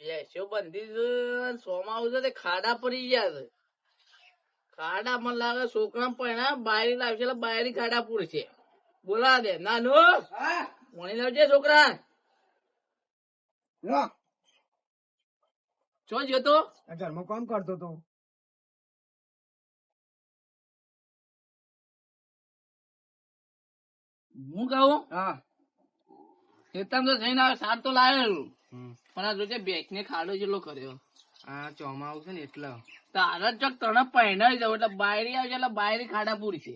ભેંસો બંધી છે સોમાં આવશે તે ખાડા પડી ગયા છે. ખાડા મને લાગે છોકરા પણ બાયરી લાવશે એટલે બાયરી ખાડા પૂરશે બોલા દે. નાનો પાણી લાવજે છોકરા. ચો જતો? ઘરમાં કામ કરતો તો? હું કહું? હા. ખેતર તો થઈને આવે સાર તો લાવેલું. પણ આ જોજે બેક ને ખાડો જેટલો કર્યો. આ ચોમા આવશે ને એટલે. તારા ચોક તને પહેણાઈ જાવ એટલે બાયરી આવશે એટલે બાયરી ખાડા પૂરશે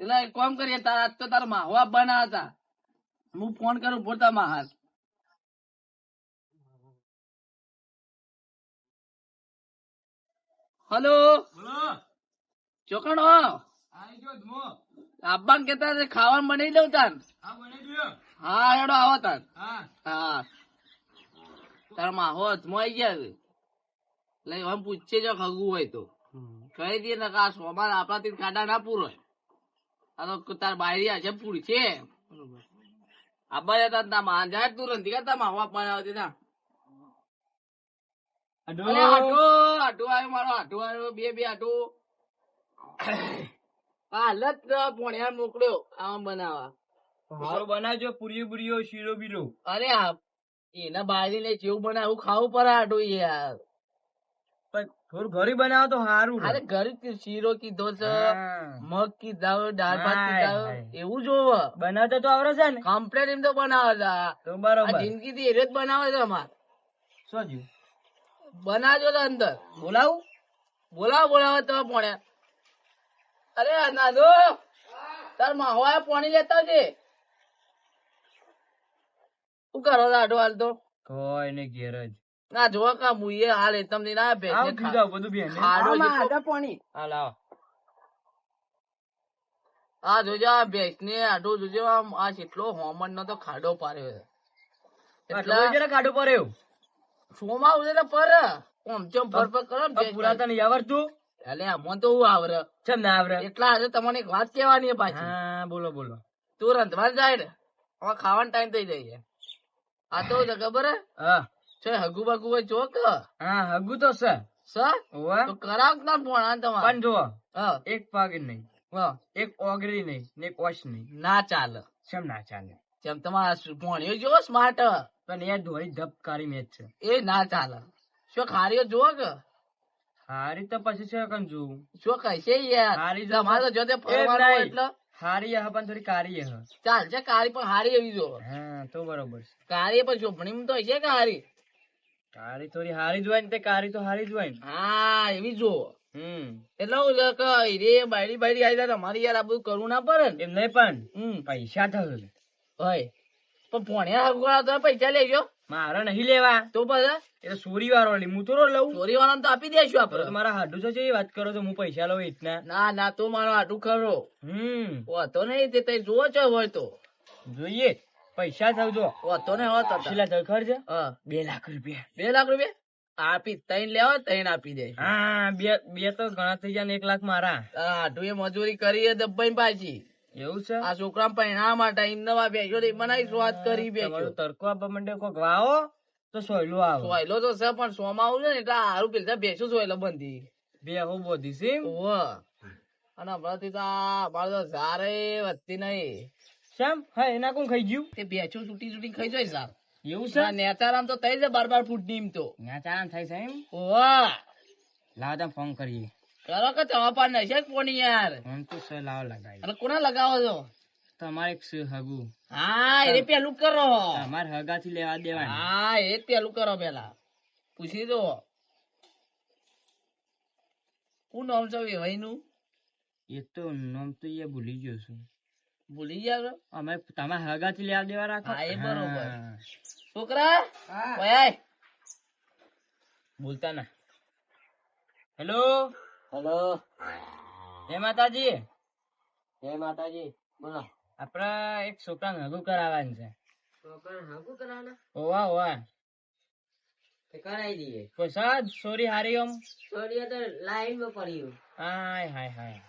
એટલે કોમ કરીએ તારા આજ તો તારા માહવા બના હતા હું ફોન કરું પોતા માહાર હલો? ચોકણો? આબ્બાન કેતા ખાવાનું બનાવી દઉં તાન. હા હેડો આવો તાન. હા. તારા માહો આવી ગયા લઈ આમ પૂછશે જો ખગું હોય તો. કહી દે ને કે સોમાન આપણાથી કાઢા ના પૂરો આ તો તાર બાયરી આજે પૂરશે. આબા જતા તા માંજા તું રંધી કરતા માહો આપવાના આવતી તા આટો આટો આવ્યો મારો આટો આવ્યો બે બે આટો હાલત પોણ્યા મોકલ્યો આમ બનાવવા. સારું બનાવજો પૂરીઓ પૂરીઓ શીરો બીરો. અરે એના બાજી ને જેવું બનાવું ખાવું પડે આટો યાર થોડું ઘરે બનાવો તો સારું અરે ઘરે શીરો કીધો છે મગ કીધા દાળ ભાત કીધા. એવું જોવે. બનાવતા તો આવડે છે ને. કમ્પ્લેટ એમ તો બનાવે છે બરોબર. જિંદગી થી એરે જ બનાવે છે અમાર. શું બનાવજો તો અંદર. બોલાવું? બોલાવો બોલાવો તમે પોણે અરે નાદો તાર માવા પાણી લેતા છે શું કરો લાડો હાલ તો? કોઈ ને ઘેર જ. ના જો કા મુઈએ હાલ એ તમને ના ભેજ બધું બેન. ખાડો જેટલો- હા લાવો આ જોજો આ ભેંસ ને આડો જોજો આમ આ જેટલો હોમન નો તો ખાડો પાડ્યો છે. એટલે ખાડો એવું સોમાં એટલે પર. ઓમ ચમ પર પર કરો પુરાતા નહીં આવડતું એટલે આમાં તો હું આવરે. ચમ ના આવરે? એટલા આજે તમને એક વાત કહેવાની છે પાછી. હા બોલો બોલો. તુરંતમાં જાય ને હવે ખાવાનો ટાઈમ થઈ જાય આ તો છે ખબર હે? હા. છે હગુ બગુ હોય જો કે હા હગુ તો છે. સર હોવે. તો કરાવ ના ફોન તમારે? પણ જો હા. એક પાગ નહીં હા. એક ઓગળી નહીં ને એક ઓશ નહીં. ના ચાલે. ચમ ના ચાલે? જેમ તમારા ભણ્યો જો સ્માર્ટ પણ એ ધોઈ ધબકારી મેચ છે. એ ના ચાલે. શું ખારીઓ જોવો કે? હારી તો પછી છે કંજુ. શું કહેશે યાર? હારી તમારે તો જોતે ફરવાનું એટલે. હારી હે પણ થોડી કારી હે ચાલશે કારી પણ હારી એવી જો. હા તો બરોબર છે. કારી પણ ચોપડીમાં તો હશે કે હારી? કારી થોડી હારી જ ને તે કારી તો હારી જ ને. હા એવી જો. હમ. એટલે હું કઈ રે બાયડી બાયડી આવી અમારી યાર આ બધું કરવું ના પડે ને. એમ નહીં પણ હમ. પૈસા થશે. હોય પણ ભણ્યા હગવાળા તો પૈસા લેજો. મારે નહીં લેવા. તો પછી? એ તો સુરી વાળો હું તો લઉં. સોરી વાળો તો આપી દેશું આપડે મારા હાડું છે એ વાત કરો તો હું પૈસા લઉં એટલા ના ના તો મારો હાડું ખરો. હમ. હોતો નહીં તે તઈ જોવો છો હોય તો. જોઈએ. પૈસા થયું જો. હોતો ને હોતો. કેટલા થયું ખર્ચ? બે લાખ રૂપિયા. બે લાખ રૂપિયા? આપી તૈન લેવો તૈન આપી દે. હા બે બે તો ઘણા થઈ જાય ને એક લાખ મારા. હાડું એ મજૂરી કરી દબાઈ પાછી. એવું છે? આ છોકરા પૈણા માટે ઇન્દવા બેસ્યો બનાવી સ્વાદ કરી બેસ્યો તડકો આપવા માંડે કોક વાવો? તો સોયલું આવે. સોયલો તો છે પણ સોમાં આવું છે ને એટલે હારું પેલા બેસો સોયલો બંધી. બેહો બોધી છે? ઓવ અને હમણાંથી તો અમારે તો ઝારે વધતી નહીં. શેમ? હા એના કોણ ખાઈ ગયું? તે બેચો છૂટી છૂટી ખાઈ જાય સાહેબ એવું છે? ના નેચારામ તો થઈ જાય બાર બાર ફૂટની એમ તો. નેચારામ થાય છે એમ? ઓવા લાવ તમે ફોન કરીએ. કરો કે તમારા પાસે નશે કોની યાર? ફોન તો છે લાવ લગાવી. અને કોના લગાવો છો? તમારે હગુ. હા એ પેલું કરો. તમારે હગાથી લેવા દેવાની. હા એ પેલું કરો પેલા. પૂછી દો હું નામ છો વેવાઈ એ તો નામ તો એ ભૂલી ગયો છું. ભૂલી ગયા છો? અમે તમારે હગાથી લેવા દેવા રાખો? હા, એ બરોબર. છોકરા? ઓય બોલતા ના. હેલો? હેલો. હે માતાજી? જય માતાજી બોલો. આપડે એક છોકરા હગુ કરાવવાનું છે. છોકરા હાગુ કરાવવાના? ઓવા ઓવા કરાવી દઈએ. કોઈ સોરી હારી ઓમ. છોડીએ તો લાઈનમાં પડ્યું. હાય હાય હાય.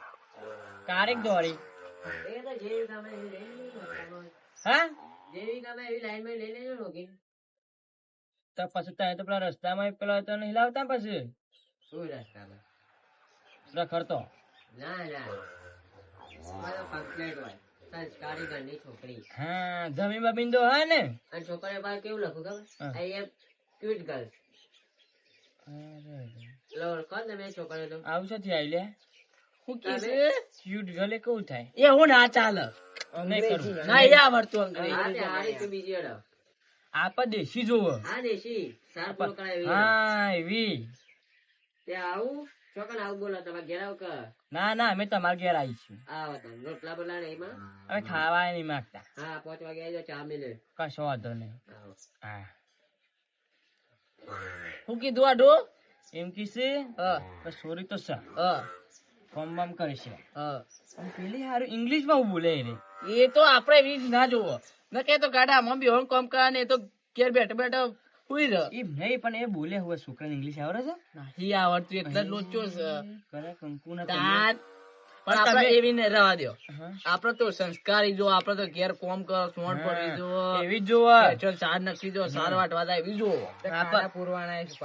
કારેક દોરી. એ તો જેવી તમે એવી હા? જેવી તમે એવી લાઈનમાં લઈ લેજો રોકી તો પછી તો પેલા રસ્તામાં પેલા તો નહીં લાવતા પછી? શું રસ્તામાં? રખડતો. ના ના. મારો complete હોય. સંસ્કારી ઘરની છોકરી. હા જમીન બમીન તો હોય ને? અને છોકરી પાસે કેવું લખું ખબર? આઈ એમ ક્યુટ ગર્લ લો ઓળખો તમે છોકરીઓ તો. આવું છે આઈ લે? શું કે છે ક્યુટ ગલે કેવું થાય? એ હું ના ચાલે. નહીં કરવું ના એ આવડતું અંગ્રેજી. હારી તું બીજી અડો આપ દેશી જોવો હા દેશી. સાર એવી. હા એવી. તે આવું? છોકરા આવું બોલો તમારે ઘેરાવ કર. કે ના ના અમે તમારા ઘેર આવીશું આવો તમે રોટલા બોલા નહીં માં અમે ખાવા નહીં માંગતા. હા પાંચ વાગે આવી જાઓ ચા મિલે કશો વાંધો નહીં. હા. હું. કીધું આડો એમ કીશે હા સોરી તો સર હા ફોર્મ બામ કરે છે હા પેલી હારું ઇંગ્લિશમાં હું બોલે રે એ તો આપણે એવી ના જોવો. ન કે તો ગાડા આમાં બી કામ કરે ને એ તો ઘેર બેઠા બેઠા હુઈ રહ એ નહીં પણ એ બોલે હવે છોકરાને ઇંગ્લિશ આવડે છે? નહીં આવડતું એટલે લોચો છે. કરે કંકુ પણ આપણે એવી ને દો. આપડે તો સંસ્કારી જો આપડે તો ઘેર કોમ કરો સોણ પડી જો. એવી જ જોવા. ચલ સાર નખી જો સાર વાટવા જાય એવી જો આપા-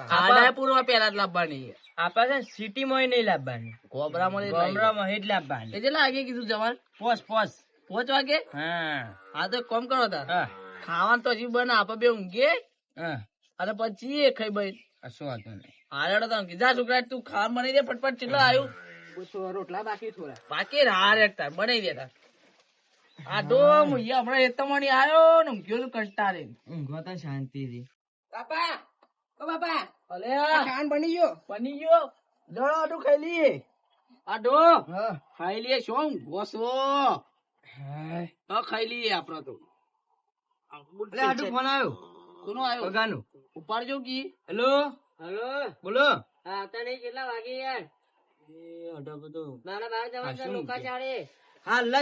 ખાડા પૂરવા પેલા જ લાવવાની આપા છે સિટી માં નહીં લાવવાની. કોબરા માં. ગામડામાં જ લાવવાની. એટલે લાગે કીધું જવાન? પોસ પોસ. પોચ વાગે? હા. હા તો કોમ કરો તા ખાવાનું તો હજી બને આપડે બે ઊંઘીએ. હા. અને પછી એ ખાઈ ભાઈ? શું વાંધો નહીં. હારેડો તો કીધા છોકરા તું ખા બનાવી દે ફટફટ ચેટલો આવ્યું રોટલા બાકી થોડા. બાકી હારે એક તાર બનાવી દે તાર. આ તો મુయ్య હમણાં એ તમારી આવ્યો ને ઊંઘ્યો તો રે ઊંઘો તો શાંતિ થી બાપા ઓ બાપા. અલે ખાન બની ગયો? બની ગયો. જળો આડું ખાઈ લઈએ. આડો ખાઈ લઈએ શું? ગોસો હા. ખાઈ લઈએ આપડે તો. એટલે ફોન આવ્યો કોનો આવ્યો? પગાનું ઉપાડજો કી. હેલો? હેલો? બોલો. હા તને કેટલા વાગે યાર? એ અઢા બધું. મારા બહાર જવાનું છે શું? લોકા ચાળે.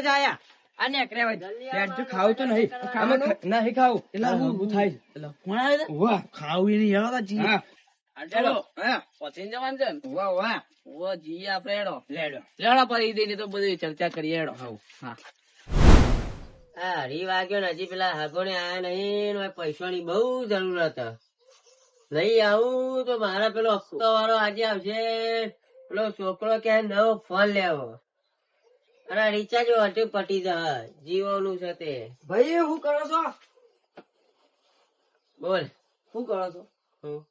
જ આયા. અને એકરે ભાઈ જલ્દી જો આવો, તો નહીં. અમે નહીં ખાવું. એટલે હું થાય. એટલે કોણ આવે વાહ ખાવું એની હેડો તા જી. હા. પછી જવાનું છે વાહ વાહ ઓ જી આપડે હેડો. લેડો લેડો પડી દઈને તો બધી ચર્ચા કરીએ હેડો. હા હા. અઢી વાગ્યો ને હજી પેલા હગોને આયા નહીં પૈસા પૈસાની બહુ જરૂરત લઈ નહીં આવું તો મારા પેલો હપ્તો વાળો આજે આવશે. પેલો છોકરો કે નવો ફોન લેવો. અરે રિચાર્જ હટે પટી જાય. જીઓ નું છે તે. ભાઈ શું કરો છો? બોલ. શું કરો છો? હું?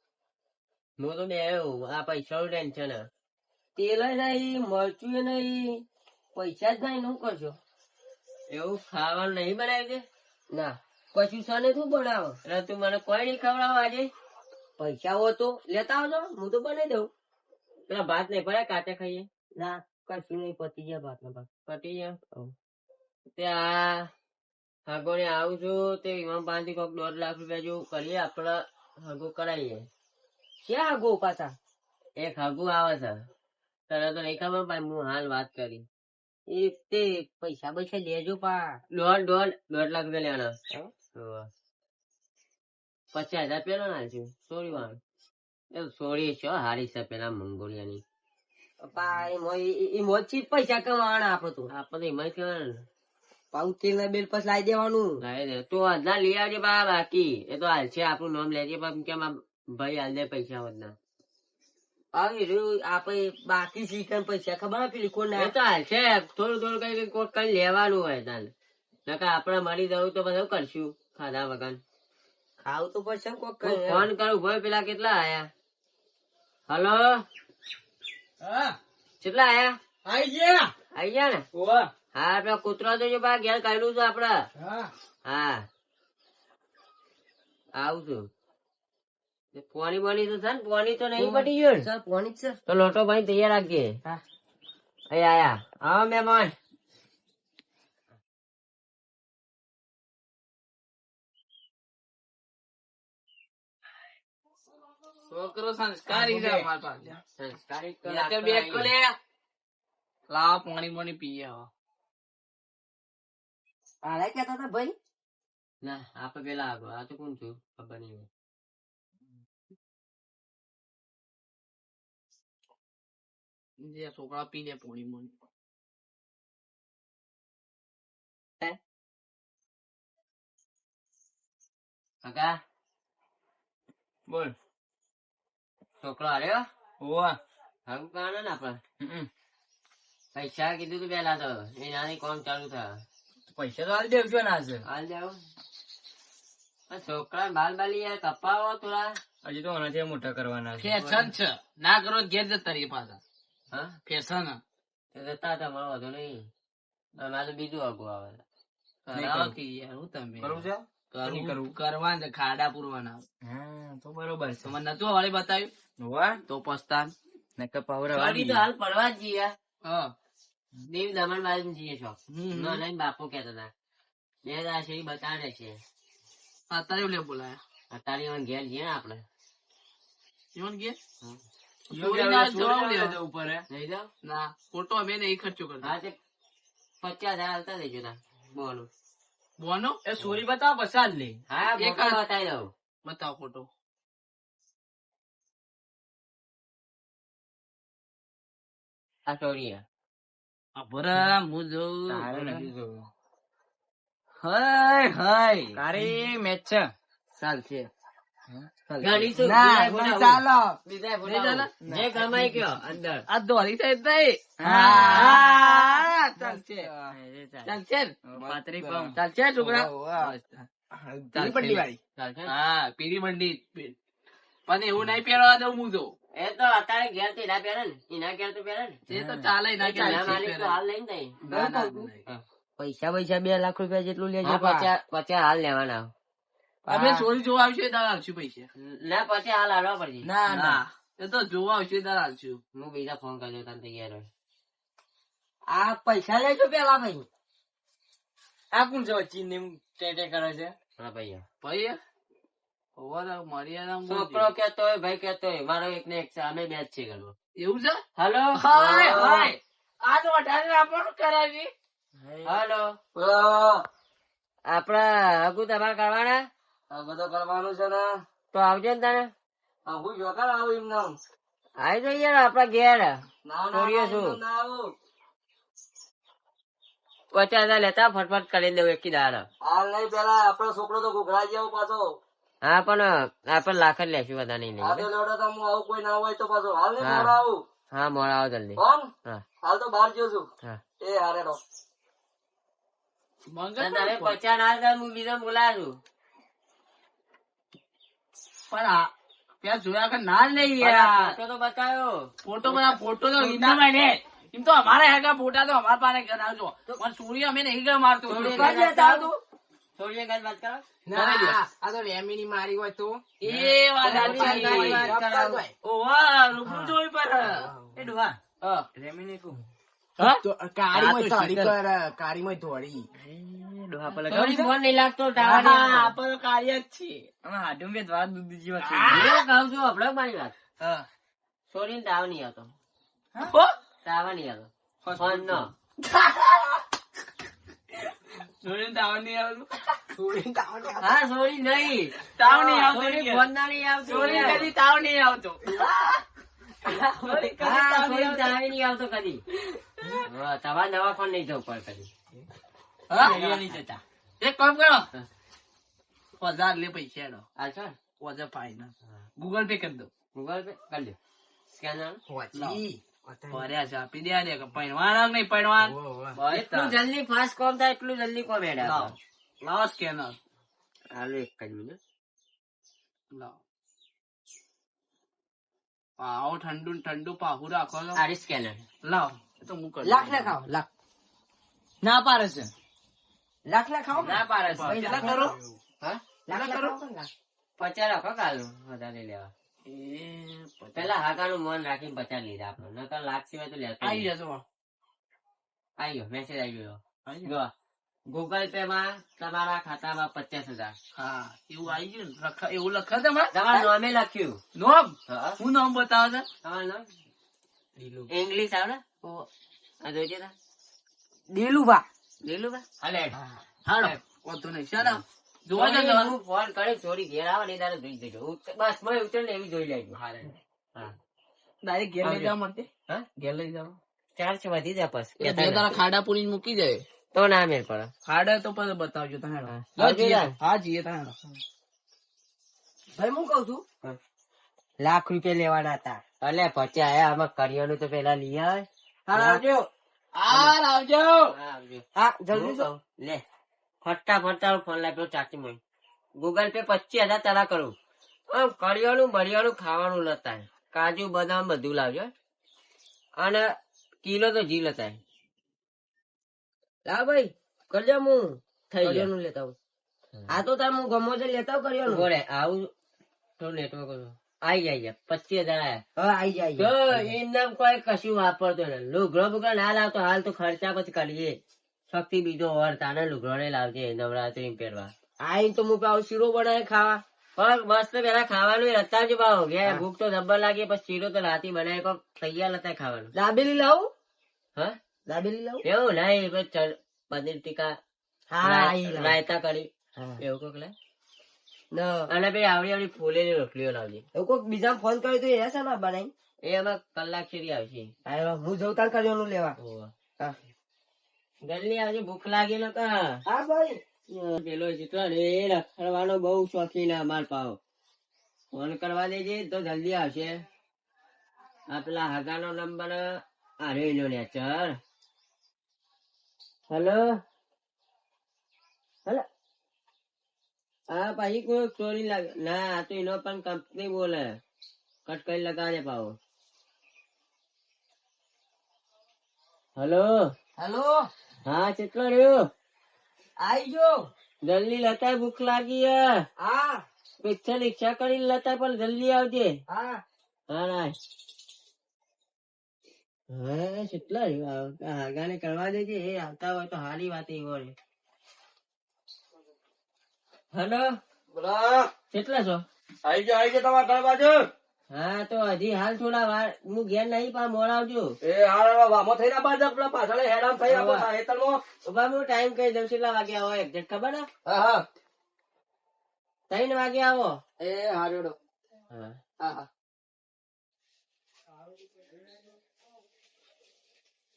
તો બે આ પૈસા નું ટેન્શન. તેલ નહીં મરચું નહીં. પૈસા જ નહીં શું કરશો? એવું ખાવાનું નહીં બનાવી દે ના કશું સને શું બનાવો. એટલે તું મને કોઈ નહીં ખવડાવો આજે? પૈસા હો તો લેતા આવજો હું તો બનાવી દઉં. પેલા ભાત નહીં પડે કાચા ખાઈએ? ના કશું નહીં પતી જાય ભાત ભાત પતી ગયા? ત્યાં હગોને આવું છું તે વિમાન પાંચથી કોક દોઢ લાખ રૂપિયા જેવું કરીએ આપણા હાગો કરાવીએ. ક્યાં હાગો પાછા એક હાગો આવે છે. તને તો નહીં ખબર ભાઈ હું હાલ વાત કરી. એ તે પૈસા પૈસા લેજો પા. દોઢ દોઢ દોઢ લાખ રૂપિયા લેવાના. પચાસ હજાર પેલો નાખ્યું સોરી વાળું. એ સોરી છે હારી છે પેલા મંગોલિયાની. પૈસા કમાવાના આપો તો. આપણે એમાં કહેવાના. ને ના બિલ પછી લાવી દેવાનું. તો હજાર લઈ આવજે બા બાકી. એ તો હાલ છે આપણું નામ લેજે પણ કેમ ભાઈ હાલ દે પૈસા વધના. આવી રહ્યું આપણે બાકી શીખન પૈસા ખબર પેલી કોણ ના તો હાલ છે. થોડું થોડું કઈ કઈ કોક કઈ લેવાનું હોય તાને. નકા આપણે મળી જવું તો બધું કરશું ખાધા વગર. ખાવું તો પડશે કોક ફોન કરું ભાઈ પેલા કેટલા આયા? હલો? હા. કેટલા આયા? આઈ ગયા. આઈ ગયા ને? હા આપડે કૂતરો તો જો બા ઘેર કાઢ્યું છે આપડે. હા. હા. આવું છું. પોણી બોની તો છે ને પોણી તો નહીં પટી ગયો સર પોણી છે. તો લોટો ભાઈ તૈયાર રાખજે. હા. અહીં આયા. આવો મહેમાન. છોકરો સંસ્કારી છે અમારા પાસે. સંસ્કારી તો તે. તો લાવ પાણી પીએ કહેતા હતા ભાઈ? ના આપણે પેલા આગળ. આ તો કોણ છું ખબર નહીં. જે છોકરા પી લે પોણી મોણી કાકા બોલ છોકરો હાર્યો હોવા હગું કાને ના પણ પૈસા કીધું તું પેલા તો એનાથી કોમ ચાલુ થાય પૈસા તો હાલ દેવજો ના છે હાલ જાવ છોકરા બાલ બાલી યાર કપાવો થોડા હજી તો આનાથી મોટા કરવાના છે છે ના કરો ઘેર જતા રહીએ પાછા હા? ફેરસો તો જતા હતા વાંધો નહીં. અમારે બીજું આગું આવે. ખાડા પૂરવાના. તો બરોબર છે. તમને નતું વાળી બતાવ્યું? તો પસ્તાન. નકર પાવર તો હાલ પડવા જ જઈએ. હા. દેવ દમણ બાજુ જઈએ છો. ના લઈને બાપુ કેતા હતા. બે છે ઈ બતાડે છે. અત્યારે બોલાયા. અત્યારે ઘેર જઈએ આપડે જીવન. ચોરી ના ના. ખોટો અમે નહીં ખર્ચો કરતા. પચાસ હજાર હાલતા દેજો તા બોલું. બોનો? એ સોરી બતાવો હાલ લે. હા એક બતાવી દઉં. બતાવો ફોટો. આ હું જોઉં. જોવું. હાય હાય. તારી મેચ છે. ના, ને? ચાલશે? હા પણ એવું નહીં પહેરવા દઉં હું તો. એ તો અત્યારે ઘેરથી ના પહેરે ને. એના ઘેર તો પહેરે ને? એ તો ચાલે હાલ લઈને. પૈસા પૈસા બે લાખ રૂપિયા જેટલું લેજો પચાસ હાલ લેવાના. અમે સોરી જોવા આવશે તાર આવશું પૈસા. ના પછી હાલ હાલવા પડશે. ના ના. એ તો જોવા આવશે તાર આવશું. હું બીજા ફોન કરજો તને તૈયાર હોય. આ પૈસા લેજો પેલા ભાઈ. આ કોણ છે ચીન ને ટેટે કરે છે? હા ભાઈ ભાઈ છોકરો કેતો હોય ભાઈ કેતો હોય મારો એક ને એક છે અમે બે જ છે એવું છે? હલો? Hi hi. આ તો અઢારે આપણને કરાવી. હલો? આપડા હગુ તમારે કરવાના? બધો કરવાનું છે ને? તો આવજો ને તને હું જોકાર આવું એમ નામ આવી જઈએ ને આપડા ઘેર. ના છોડીએ? આવું. પચાસ હજાર લેતા ફટફટ કરી દેવું એક દાર હાલ નહીં પેલા આપણો છોકરો તો ઘૂઘરા જેવો પાછો. હા પણ આપણે લાખ જ લેશું બધા નહીં આ તો લેવડો તો હું આવું કોઈ ના હોય તો પાછો. હાલ નહીં મોડા આવું. હા મોડા આવો જલ્દી. કોણ? હાલ તો બહાર ગયો છું એ હારે રો મંગળ તારે પચાસ ના હજાર હું બીજા બોલાવું. પણ આ ત્યાં જોયા કે ના લઈ ફોટો તો બતાવ્યો ફોટો બધા ફોટો તો વિના એમ તો અમારા હેગા ફોટા તો અમારા પાસે કરાવજો પણ સૂર્ય અમે નહીં ગયા મારતો. સૂર્ય વાત કરો. આ તો વેમીની મારી હોય તો. એ વાત રૂબરૂ જોઈ પર. એ ડોહા. હા. રેમીની કુ. હા? કાળીમાં તો ધોળી. પર કાળીમાં ધોળી. ડોહા પર થોડી નહીં લાગતો ટાવર હા, નહીં આપણે તો કાર્ય જ છીએ. અમે હાડું બે દ્વાર દૂધ જેવા છે. હું. કહું છું હમણાં મારી વાત. હા. છોડીને તાવ નહીં આવતો. નહીં આવતો કદી. તમારે નહીં જવું પડે કદી. જતા. એક કામ કરો. હજાર લે પૈસા એનો ગૂગલ પે કરી દો. ગૂગલ પે કરી દો. સ્કેનર ભર્યા છે આપી દે. દે પૈણવાના નહીં પૈણવાન એટલું જલ્દી ફાસ્ટ કોમ થાય એટલું જલ્દી કોમ લાવો. લાવો સ્કેનર હાલો એક જ મિનિટ લાવો. આવો ઠંડુ ઠંડુ પાહુ રાખો આરી સ્કેનર લાવો તો હું કરી લાખ. ના ખાઓ લાખ. ના પારે છે. લાખ લાખ ખાઓ ના પારે છે. કેટલા કરો? હા? લાખ કરો? પચાસ રાખો કાલનું વધારે લેવા. પેલા હાકાનું મન રાખીને પચાસ લીધા આપણે નકર લાખ સિવાય તો લેતો આવી જશો આવી ગયો મેસેજ આવી ગયો. ગૂગલ પે માં તમારા ખાતામાં પચાસ હજાર. હા એવું આવી ગયું એવું લખે તમારે તમારું નામે લખ્યું. નોમ? શું નામ બતાવો છો તમારું નામ? ઇંગ્લિશ આવડે? જોઈજે દિલુભા લીલું હાલે. હાડો વાંધો નહીં. ચાલો જોવા જોવા જજો હું ફોન કરી ચોરી ઘેર આવે ને તારે જોઈ જજો બસ મને ઉતરે ને એવી જોઈ લેજો. હા. ડાયરેક્ટ ઘેર લઈ જાવ મળતે હા? ઘેર લઈ જાવ ચાર છે વધી જાય બસ. તારા ખાડા પૂરી મૂકી જાય. તો ના મેળ પડે. ખાડા તો પછી બતાવજો તમે હા. જઈએ. તમે ભાઈ હું કઉ છું? લાખ રૂપિયા લેવાના હતા. અલે પછી આયા આમાં કરિયાનું તો પેલા લઈ આવે હા આવજો. હા આવજો. હા જલ્દી લે ફટાફટ તારો ફોન લાગ્યો ચાચી મળી ગૂગલ પે પચીસ હજાર તારા કરું. આમ કરિયાનું બરિયાનું ખાવાનું લતા કાજુ બદામ બધું લાવજો. અને કિલો તો જી લતા લા ભાઈ કરજો હું કરિયાનું લેતા હું આ તો તાર હું ગમો છે લેતા આવું કરિયાનું. બોલે આવું તો નેટવર્ક આઈ જાય પચીસ હજાર આયા. આઈ જાય તો એમ કોઈ કશું વાપરતો ને લુગડો બુગડો ના લાવતો હાલ તો ખર્ચા પછી કરીએ. શક્તિ બીજો વાર તાને લુગડો ને લાવજે નવરાત્રી પહેરવા. આઈ તો હું પાવ શીરો બનાવે ખાવા. પણ બસ તો પેલા ખાવાનું રતા જ ભાવ ગયા ભૂખ તો જબ્બર લાગે પછી શીરો તો રાતી બનાવે તૈયાર હતા ખાવાનું. દાબેલી લાવું? હા? દાબેલી લાવું? એવું નહીં પનીર ટીકા રાય- રાયતા કરી. એવું કોક લે? અને ભાઈ આવડી આવડી ફૂલેલી રોટલીઓ લાવજે. એવું કોક બીજા ફોન કર્યો તો એ ને બનાવી એ એમાં કલાક સુધી આવશે. હું જઉં તાર કર્યો લેવા. જલ્દી આવજે ભૂખ લાગી ન હા ભાઈ. પેલો ચિત્ર એ રખડવાનો બહુ શોખીન અમાર પાવ ફોન કરવા દેજે તો જલ્દી આવશે. આ પેલા હગાનો નંબર લો ને ચર હેલો? હેલો? હા પછી કોઈ ચોરી લાગે. ના તો એનો પણ કંપની બોલે. કટ કરી લગાડે પાવો હેલો? હેલો? હા કેટલો રહ્યો? આઈ જો. જલ્દી લતા ભૂખ લાગી હે. હા. પિક્ચર રિક્ષા કરી લતા પણ જલ્દી આવજે. હા. હા હા કેટલા હાગાને કરવા દેજે એ આવતા હોય તો હારી વાત એ હોય. હેલો? કેટલા છો? આઈ જા આઈ જા તમારા ઘર બાજુ. હા તો હજી હાલ થોડા વાર હું ઘેર નહીં પણ મોડાવજો એ હાલ વામો થઈને બાજુ પેલા પાછળ હેડામ થઈ આપો હેતરમાં ઊભા હું ટાઈમ કહી દઉં કેટલા વાગે આવો એક્ઝેક્ટ ખબર ને હા હા. ત્રણ વાગે આવો. એ હારેડો હા હા.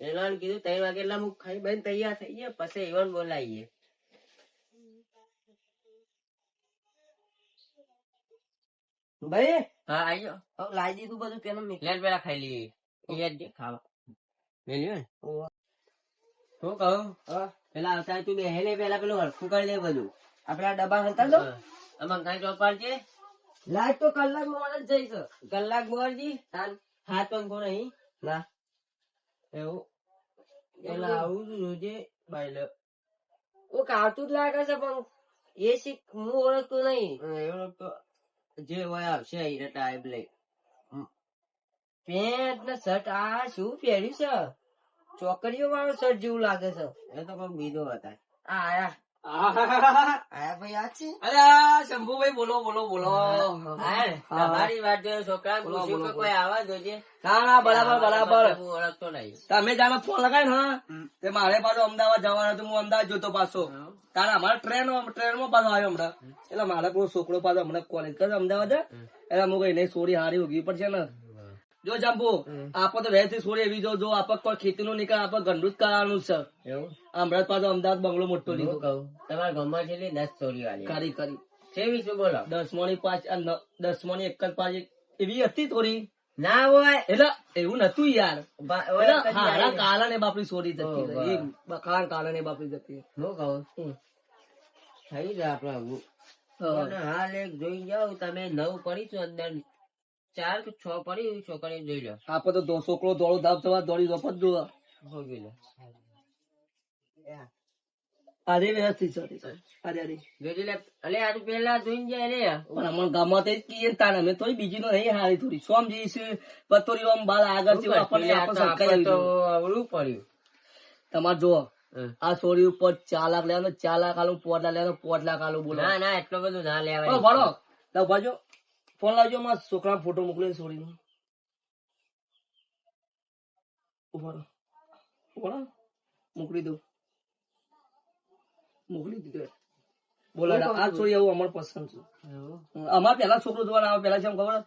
હા કીધું ત્રણ વાગે એટલે હું ખાઈ બન તૈયાર થઈ ગયા પછી એવન બોલાવીએ. ભાઈ? હા આજો લાવી દીધું બધું પેલું લેટ પેલા ખાઈ લઈએ. ખાવા. મેલ્યું શું કહું? પેલા આવતા તું બેહે ને પેલા પેલું હરખું કરી દે બધું. આપડા ડબ્બા હતા તો? આમાં કઈ ચોપાડ છે લાઈટ તો કલાક મોડ જ જઈશ. કલાક મોડ જી હાથ પંખો નહીં. ના. એવું. પેલા આવું જ રોજે બાયલો. ઓ કાવતું જ લાગે છે પણ એ શીખ હું ઓળખતો નહીં. ઓળખતો જે હોય આવશે એ ટાઈમ લઈ. પેન્ટ ને શર્ટ આ શું પહેર્યું છે? ચોકડીઓ વાળો શર્ટ જેવું લાગે છે. એ તો કોઈ બીજો હતા. આ આયા. આયા ભાઈ આ છે? અરે શંભુભાઈ બોલો બોલો બોલો. તમારી વાત જોઈને છોકરા પૂછ્યું કે કોઈ આવા જોઈએ ના ના બરાબર બરાબર. ઓળખતો નહીં. તમે જાણે ફોન લગાય ને તે મારે પાછો અમદાવાદ જવાનું હતું હું અમદાવાદ જોતો પાછો. તારે અમારે ટ્રેન ટ્રેનમાં પાછો આવ્યો હમણાં. એટલે મારે છોકરો પાછો હમણાં કોલેજ કરે અમદાવાદ. એટલે હું કઈ નહીં સોરી હારી ઉગી પડશે ને. જો જાંબુ આપો તો વહેતી સોરી એવી જો જો આપે કોઈ ખેતી નું નીકળ આપે ગંડું જ કરવાનું છે. હમણાં પાછો અમદાવાદ બંગલો મોટો લીધો. કહું તમારા ગામમાં છેલ્લી દસ ચોરી વાળી કરી કરી. કેવી શું બોલો? દસમોની પાંચ દસમોની એક જ પાંચ એવી હતી થોડી ના હોય. એટલે એવું નતું યાર. હારા કાલા ને બાપરી સોરી જતી. વાહ. એક બખાણ બાપરી જતી હું કહું? થઈ જાય આપડે હાલ એક જોઈ જાઓ તમે નવ પડી છું અંદર. ચાર કે છ પડી છોકરી જોઈ લો. આપો તો દો- છોકરો દોડો ધાપ થવા દોડી દો. પદ જોવા ભોગવી લો અરે વ્યવસ્થિત છે અરે અરે. જોઈ લે અલે આ પેલા જોઈન જાય રે. પણ અમારા ગામમાં તો એ જ તાને મે તોય બીજી નો નહીં હારી થોડી. સમજી છે પતોરી ઓમ બાર આગળથી આપણને આ આપણને તો તો અવળું પડ્યું. તમારે જો આ છોડી ઉપર ચાર લાખ લેવાનો ચાર લાખ આલું પાંચ લાખ લેવાનો પાંચ લાખ આલું બોલો. ના ના એટલો બધું ના લેવાય. ભરો તો ભાજો ફોન લાવજો મારા છોકરા ફોટો મોકલે છોડીનો ઊભો ઊભો મોકલી દઉં મોકલી દીધો બોલા આ છોડી આવું અમારે પસંદ છે અમાર પેલા છોકરો જોવાના આવે પેલા છે એમ ખબર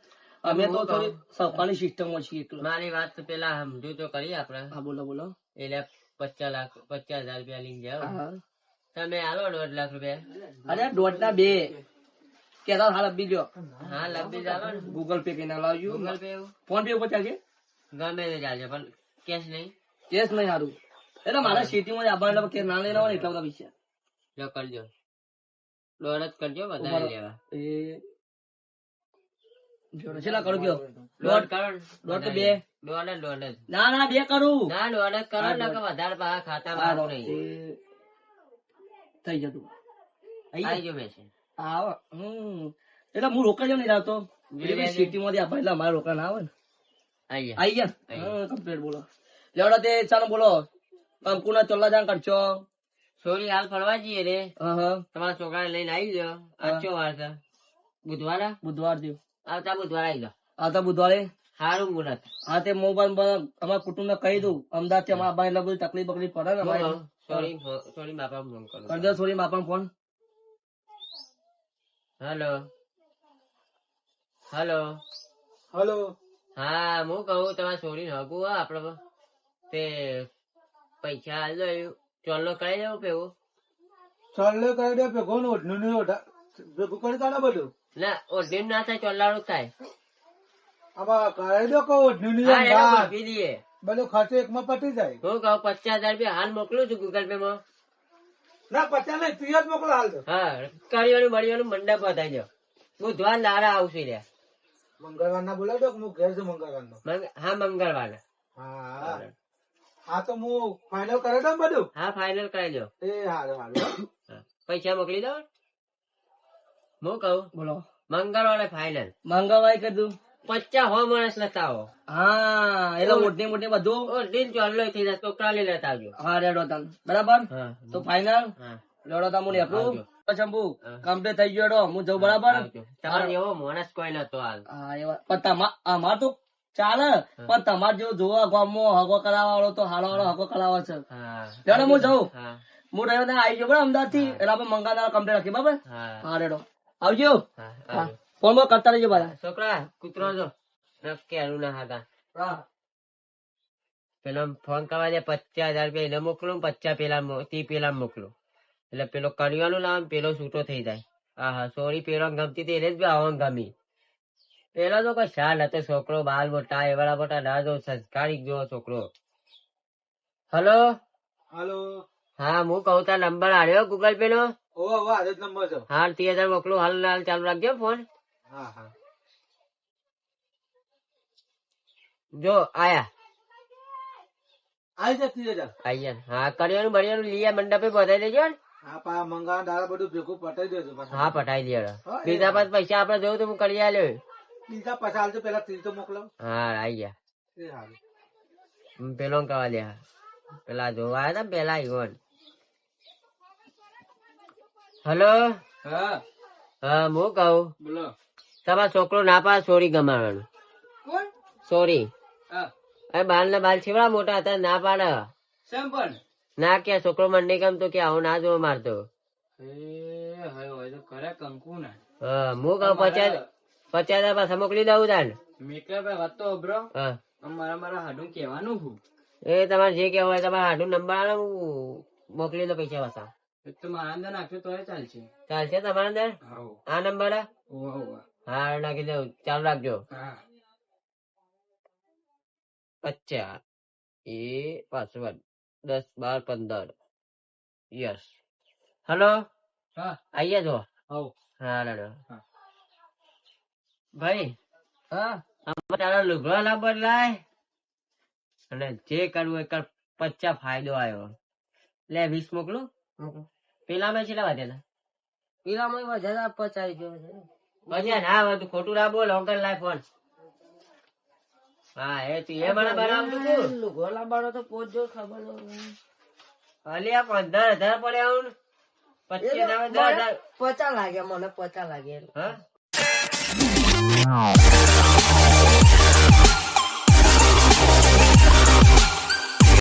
અમે તો થોડી સફાની સિસ્ટમમાં છીએ મારી વાત તો પેલા સમજો તો કરી આપડે હા બોલો બોલો એટલે પચાસ લાખ પચાસ હજાર રૂપિયા લઈને જાઓ તમે આલો દોઢ લાખ રૂપિયા અરે દોઢ ના બે કેતા હા આપી લ્યો. હા લંબી જાવ ગૂગલ પે કરીને લાવજો. ગૂગલ પે ફોન પે ઉપર ચાલશે? ગમે તે ચાલશે પણ કેશ નહીં. કેશ નહીં સારું. એટલે મારા સિટીમાં આબા એટલે કે ના લઈને આવે ને એટલા બધા પૈસા. જો કરજો. દોડ જ કરજો વધારે લેવા. એ જોડે છેલ્લા કરું કયો? દોડ કરો ને. તો બે. દોડ દોડ ના ના બે કરું. ના દોડ જ કરો ને કે વધારે પાછા ખાતામાં હારો, નહીં. થઈ જતું. આવી આઈ ગયો મેસેજ આવો હમ. એટલે હું રોકા નહીં આવતો સિટી માંથી આપા એટલે અમારે રોકા ના આવે ને. આઈ ગયા. કમ્પ્લીટ બોલો. લેવડા તે ચાલો બોલો. કંકુ ના ચોલ્લા જાણ કરશો સોરી હાલ ફરવા જઈએ રે. તમારા છોકરાને લઈને આવી જાઓ આજો વાર છે બુધવારે? બુધવાર દો આવતા બુધવારે આવી જાઓ આવતા બુધવારે? સારું મુહૂર્ત હા તે મોબાઈલ પર અમારા કુટુંબ ને કહી દઉં. અમદાવાદથી અમારા ભાઈ બધી તકલીફ બકલીફ પડે ને સોરી સોરી બાપા ફોન કરો. સોરી બાપા ફોન હેલો. હેલો. હલો. હા હું કહું તમારે છોડીને હગું હા આપડે તે પૈસા હાલ દો ચોલ્લો કરાઈ દેવું પેવું ચોલ્લો કરી દે પેગો ને ઓઢનું ને ભેગું કરી કાઢો બધું. ના ઓઢીન ના થાય ચોલ્લાળું થાય. આમાં કરાવી દો કહો ઓઢનું ની બધું ખર્ચો એકમાં પતી જાય. હું કહું પચાસ હજાર રૂપિયા હાલ મોકલું છું ગૂગલ પે માં. ના પચાસ નહીં તું જ મોકલો હાલ તો. હા કરિયાનું બળિયાનું મંડપ બતાવી દો બુધવાર લારા આવશે રે મંગળવાર ના બોલાવી દો કે હું ઘેર છું મંગળવાર નો હા મંગળવાર હા. હા તો હું ફાઇનલ કરી દઉં બધું? હા ફાઇનલ કરી દો. એ હારું હારું. હા. પૈસા મોકલી દો. હું કહું બોલો. મંગળવારે ફાઇનલ મંગળવારે કરી દઉં પચાસ હો માણસ લેતા હા એટલે મોટી મોટી બધું? દિન ચાલુ થઈ જાય છોકરા લઈ લેતા આવજો. હા રેડો તાન બરાબર? તો ફાઈનલ હા. લેવડો તા હું શંભુ કમ્પ્લીટ થઈ ગયો હેડો. હું જઉં બરાબર? તમારે એવો માણસ કોઈ નતો હાલ. હા એવા. પણ તમા અમાર તો ચાલે. પણ તમાર જેવો જોવા ગામમાં હગો કરાવવા વાળો તો હાલો વાળો હગો કરાવે છે. લેવડો હું જઉં. હું. ત્યાં આવી ગયો બરાબર અમદાવાદથી એટલે આપણે મંગાના કમ્પ્લીટ રાખી બરાબર? હા. રેડો. આવજો. હા. ફોનમાં કરતા રહેજો બધા. છોકરા કૂતરો જો. નક્કી હારું ના હાથા પેલો ફોન કરવા દે પચાસ હજાર રૂપિયા એને મોકલું પચાસ પેલા તી પેલા મોકલું. એટલે પેલો કરિયાનું લાવ પેલો છૂટો થઈ જાય. હા હા સોરી પેલો ગમતી હતી એને જ આવવાનું ગમી. પેલો તો કોઈ શાલ હતો છોકરો બાલ મોટા એવડા મોટા ના જો સંસ્કારી જો છોકરો. હલો? હાલો. હા હું કહું તાર નંબર આવ્યો ગૂગલ પે નો? ઓ હવે નંબર છે હાલ ત્રીસ હજાર મોકલું. હાલ હાલ ચાલુ રાખજો ફોન. હા હા. જો આયા. આવી જતી હજાર આયા હા કરિયાનું બરિયાનું લીયા મંડપે બધાઈ દેજો ને. હા પા મંગા દાડા બધું ભેગું પટાઈ દેજો. હા પટાઈ દેજો બીજા પાંચ પૈસા આપણે જોયું તો હું કરી આલ્યો બીજા પાછા આલજો પેલા ત્રીસ તો મોકલો. હા આઈ ગયા એ હમ, પેલો કવા લ્યા. પેલા જોવા આવ્યા તા પેલા ઈવન હલો? હા. હા હું કહું? બોલો. તમારો છોકરો ના પાડે સોરી ગમાડવાનું. સોરી. અરે બાલ ના બાલ છેવડા મોટા હતા ના પાડે. ના કે છોકરો મને નહીં ગમતો કે આવું ના જો મારતો. હા કહું પચાસ પચાસ પાછા મોકલી દઉં તાન. મેકલા વાત તો બ્રો મારા મારા હાડું કહેવાનું હું. એ તમારે જે હોય તમારે હાડું નંબર મોકલી દો પૈસા પાછા. તો મારા અંદર નાખ્યો તો ચાલશે. ચાલશે તમારા અંદર? આ નંબર હે? નાખી દઉં ચાલુ રાખજો. અચ્છા. એ પાસવર્ડ. દસ બાર પંદર. યસ. હલો? હા. આઈએ જો હા લડો ભાઈ હા. તારા લુગડા લુગડો લાય અને જે કરવું એ કર પચ્ચા ફાયદો આવ્યો લે વીસ મોકલું? પેલામાં કેટલા પેલા પેલામાં વધારે પચાવી ગયો છે હા હોય ખોટું ના બોલ અંકલ લાય ફોન. હા એ તું એ મને આવતું તું ગોલા બાળો તો પોચજો ખબર અલ્યા પંદર હજાર પડ્યા હું પચીસ હજાર દસ હજાર. પચાસ લાગે મને પચાસ લાગે હા?